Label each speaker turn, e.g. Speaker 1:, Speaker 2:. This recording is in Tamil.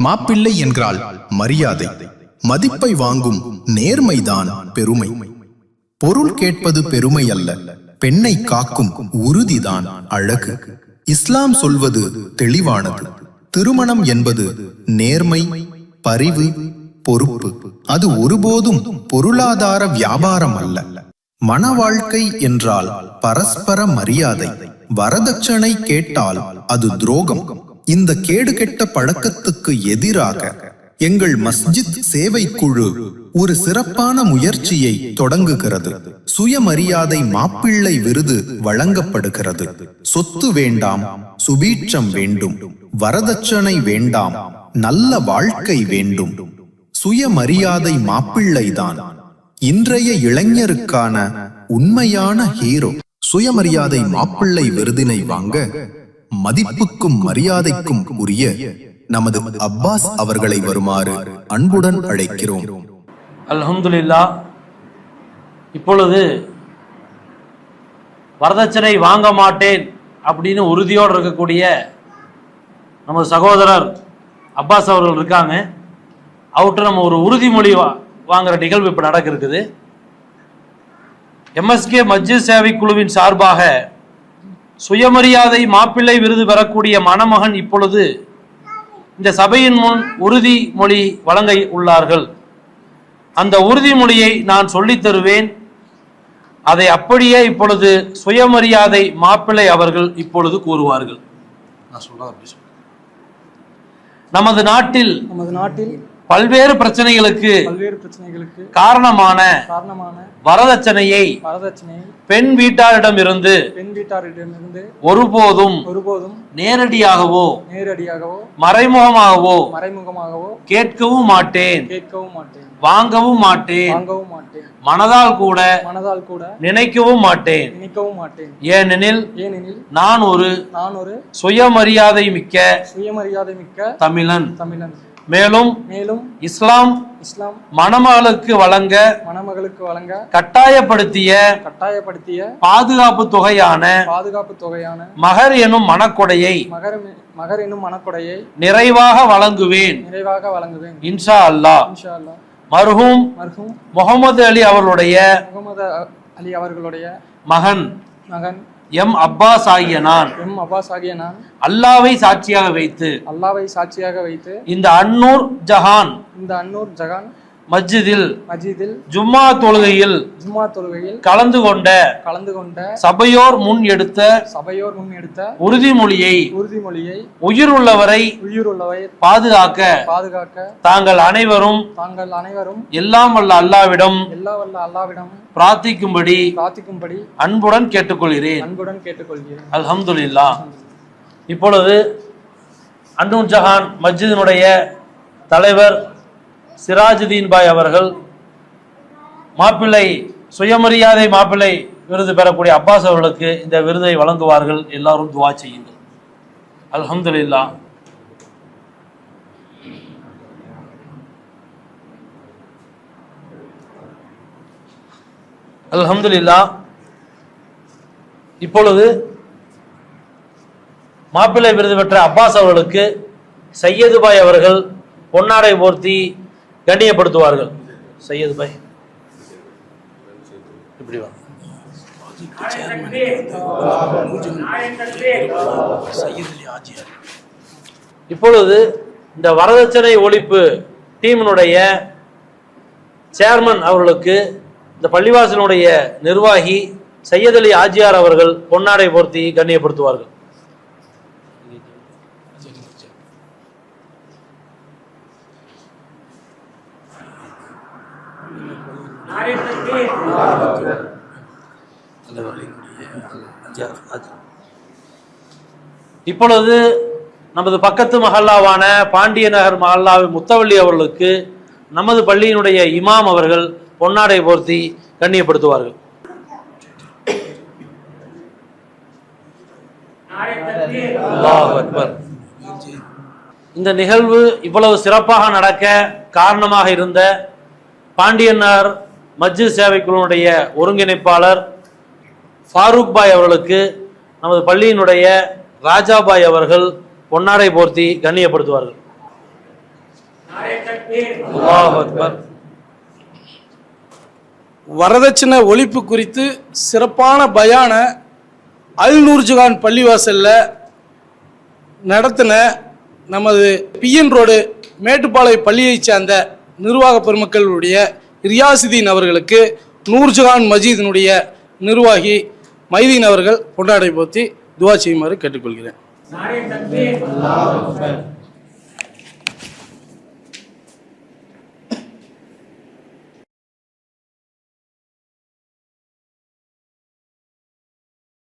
Speaker 1: மாப்பிள்ளை என்றால் மரியாதை. மதிப்பை வாங்கும் நேர்மைதான் பெருமை. பொருள் கேட்பது பெருமை அல்ல. பெண்ணை காக்கும் உறுதிதான் அழகு. இஸ்லாம் சொல்வது தெளிவானது. திருமணம் என்பது நேர்மை பரிவு பொறுப்பு. அது ஒருபோதும் பொருளாதார வியாபாரம் அல்ல. மன வாழ்க்கை என்றால் பரஸ்பர மரியாதை. வரதட்சணை கேட்டால் அது துரோகம். இந்த கேடுகெட்ட பழக்கத்துக்கு எதிராக எங்கள் மஸ்ஜித் சேவை குழு ஒரு சிறப்பான முயற்சியை தொடங்குகிறது. சுயமரியாதை மாப்பிள்ளை விருது வழங்கப்படுகிறது. சொத்து வேண்டாம் சுபீட்சம் வேண்டும் வரதட்சணை வேண்டாம் நல்ல வாழ்க்கை வேண்டும். சுயமரியாதை மாப்பிள்ளைதான். இன்றைய இளைஞருக்கான உண்மையான ஹீரோ. சுயமரியாதை மாப்பிள்ளை விருதினை வாங்க மதிப்புக்கும் மரியாதைக்கும் உரிய நமது அப்பாஸ் அவர்களை வருமாறு அன்புடன் அழைக்கிறோம்.
Speaker 2: அல்ஹம்துலில்லா இப்பொழுது வரதட்சணை வாங்க மாட்டேன் அப்படின்னு உறுதியோடு இருக்கக்கூடிய நமது சகோதரர் அப்பாஸ் அவர்கள் இருக்காங்க. அவர்கிட்ட நம்ம ஒரு உறுதிமொழி வாங்குற நிகழ்வு இப்போ நடக்க இருக்குது. எம்எஸ்கே மஜ்ஜி சேவை குழுவின் சார்பாக சுயமரியாதை மாப்பிள்ளை விருது பெறக்கூடிய மணமகன் இப்பொழுது இந்த சபையின் முன் உறுதிமொழி வழங்க உள்ளார்கள். அந்த உறுதிமொழியை நான் சொல்லித் தருவேன். அதை அப்படியே இப்பொழுது சுயமரியாதை மாப்பிள்ளை அவர்கள் இப்பொழுது கூறுவார்கள். நான் சொல்றேன் அப்படி சொல்றேன். நமது நாட்டில்
Speaker 3: நமது நாட்டில்
Speaker 2: பல்வேறு பிரச்சனைகளுக்கு
Speaker 3: பல்வேறு பிரச்சனைகளுக்கு
Speaker 2: காரணமான
Speaker 3: காரணமான
Speaker 2: வரதட்சணையை
Speaker 3: வரதட்சணையை
Speaker 2: பெண் வீட்டாரிடமிருந்து
Speaker 3: பெண் வீட்டாரிடமிருந்து
Speaker 2: ஒருபோதும்
Speaker 3: ஒருபோதும்
Speaker 2: நேரடியாகவோ
Speaker 3: நேரடியாகவோ
Speaker 2: மறைமுகமாகவோ
Speaker 3: மறைமுகமாகவோ
Speaker 2: கேட்கவும் மாட்டேன்.
Speaker 3: கேட்கவும் மாட்டேன்.
Speaker 2: வாங்கவும் மாட்டேன்.
Speaker 3: வாங்கவும் மாட்டேன்.
Speaker 2: மனதால் கூட
Speaker 3: மனதால் கூட
Speaker 2: நினைக்கவும் மாட்டேன்.
Speaker 3: நினைக்கவும் மாட்டேன்.
Speaker 2: ஏனெனில்
Speaker 3: ஏனெனில்
Speaker 2: நான் ஒரு
Speaker 3: நான் ஒரு
Speaker 2: சுயமரியாதை மிக்க
Speaker 3: சுயமரியாதை மிக்க
Speaker 2: தமிழன்.
Speaker 3: தமிழன்.
Speaker 2: மேலும்
Speaker 3: மேலும்
Speaker 2: இஸ்லாம்
Speaker 3: இஸ்லாம்
Speaker 2: மணமகளுக்கு வழங்க
Speaker 3: மணமகளுக்கு வழங்க
Speaker 2: கட்டாயப்படுத்திய
Speaker 3: கட்டாயப்படுத்திய
Speaker 2: பாதுகாப்பு தொகையான
Speaker 3: பாதுகாப்பு தொகையான
Speaker 2: மகர் எனும் மனக்கொடையை
Speaker 3: மகர மகர் என்னும் மனக்கொடையை
Speaker 2: நிறைவாக வழங்குவேன்.
Speaker 3: நிறைவாக வழங்குவேன்.
Speaker 2: இன்ஷா அல்லாஹ்
Speaker 3: இன்ஷா அல்லாஹ்
Speaker 2: மர்ஹூம்
Speaker 3: மர்ஹூம்
Speaker 2: முகமது அலி அவர்களுடைய
Speaker 3: முகமது அலி அவர்களுடைய
Speaker 2: மகன்.
Speaker 3: மகன்.
Speaker 2: எம் அப்பாஸ் ஆகிய நான்
Speaker 3: எம் அப்பாஸ் ஆகிய நான்
Speaker 2: அல்லாவை சாட்சியாக வைத்து
Speaker 3: அல்லாவை சாட்சியாக வைத்து
Speaker 2: இந்த அன்னூர் ஜஹான்
Speaker 3: இந்த அன்னூர் ஜகான்
Speaker 2: மஸ்ஜிதில்
Speaker 3: மஜீதில்
Speaker 2: ஜும்மா தொழுகையில்
Speaker 3: ஜும்மா தொழுகையில்
Speaker 2: கலந்து கொண்ட
Speaker 3: கலந்து கொண்ட
Speaker 2: சபையோர் முன் எடுத்த
Speaker 3: சபையோர் முன் எடுத்த
Speaker 2: உறுதிமொழியை
Speaker 3: உறுதிமொழியை
Speaker 2: உயிர் உள்ளவரை
Speaker 3: உயிருள்ளவை
Speaker 2: பாதுகாக்க
Speaker 3: பாதுகாக்க
Speaker 2: தாங்கள் அனைவரும்
Speaker 3: தாங்கள் அனைவரும்
Speaker 2: எல்லாம் வல்ல அல்லாவிடம்
Speaker 3: எல்லா வல்ல அல்லாவிடம்
Speaker 2: பிரார்த்திக்கும்படி
Speaker 3: பிரார்த்திக்கும்படி
Speaker 2: அன்புடன் கேட்டுக்கொள்கிறேன்.
Speaker 3: அன்புடன் கேட்டுக்கொள்கிறேன்.
Speaker 2: அல்ஹம்துலில்லா. இப்பொழுது அன்னூர் ஜஹான் மஸ்ஜிதினுடைய தலைவர் சிராஜுதீன் பாய் அவர்கள் மாப்பிள்ளை சுயமரியாதை மாப்பிள்ளை விருது பெறக்கூடிய அப்பாஸ் அவர்களுக்கு இந்த விருதை வழங்குவார்கள். எல்லாரும் துவா செய்யுங்கள். அல்ஹம்துலில்லா. அல்ஹம்துலில்லா. இப்பொழுது மாப்பிள்ளை விருது பெற்ற அப்பாஸ் அவர்களுக்கு சையது பாய் அவர்கள் பொன்னாடை போர்த்தி கண்ணியப்படுத்துவார்கள். சையது பாய். இப்படி வா. இப்பொழுது இந்த வரதட்சணை ஒழிப்பு டீமினுடைய சேர்மன் அவர்களுக்கு இந்த பள்ளிவாசலுடைய நிர்வாகி சையத் அலி ஆஜியார் அவர்கள் பொன்னாடை போர்த்தி கண்ணியப்படுத்துவார்கள். இப்பொழுது நமது பக்கத்து மஹல்லாவான பாண்டிய நகர் மஹல்லாவு முத்தவள்ளி அவர்களுக்கு நமது பள்ளியினுடைய இமாம் அவர்கள் பொன்னாடை போர்த்தி கண்ணியப்படுத்துவார்கள். இந்த நிகழ்வு இவ்வளவு சிறப்பாக நடக்க காரணமாக இருந்த பாண்டியன்னார் மஜ்ஜி சேவைக்குழுனுடைய ஒருங்கிணைப்பாளர் ஃபாரூக் பாய் அவர்களுக்கு நமது பள்ளியினுடைய ராஜாபாய் அவர்கள் பொன்னாடை போர்த்தி கண்ணியப்படுத்துவார்கள்.
Speaker 4: வரதட்சணை ஒழிப்பு குறித்து சிறப்பான பயான அல் நூர்ஜுகான் பள்ளிவாசலில் நடத்தின நமது பிஎன் ரோடு மேட்டுப்பாளைய பள்ளியைச் சார்ந்த நிர்வாக பெருமக்களுடைய ரியாசுதீன் அவர்களுக்கு நூர்ஜஹான் மஜீதினுடைய நிர்வாகி மைதீன் அவர்கள் கொண்டாடை போற்றி துவா செய்யுமாறு கேட்டுக்கொள்கிறேன்.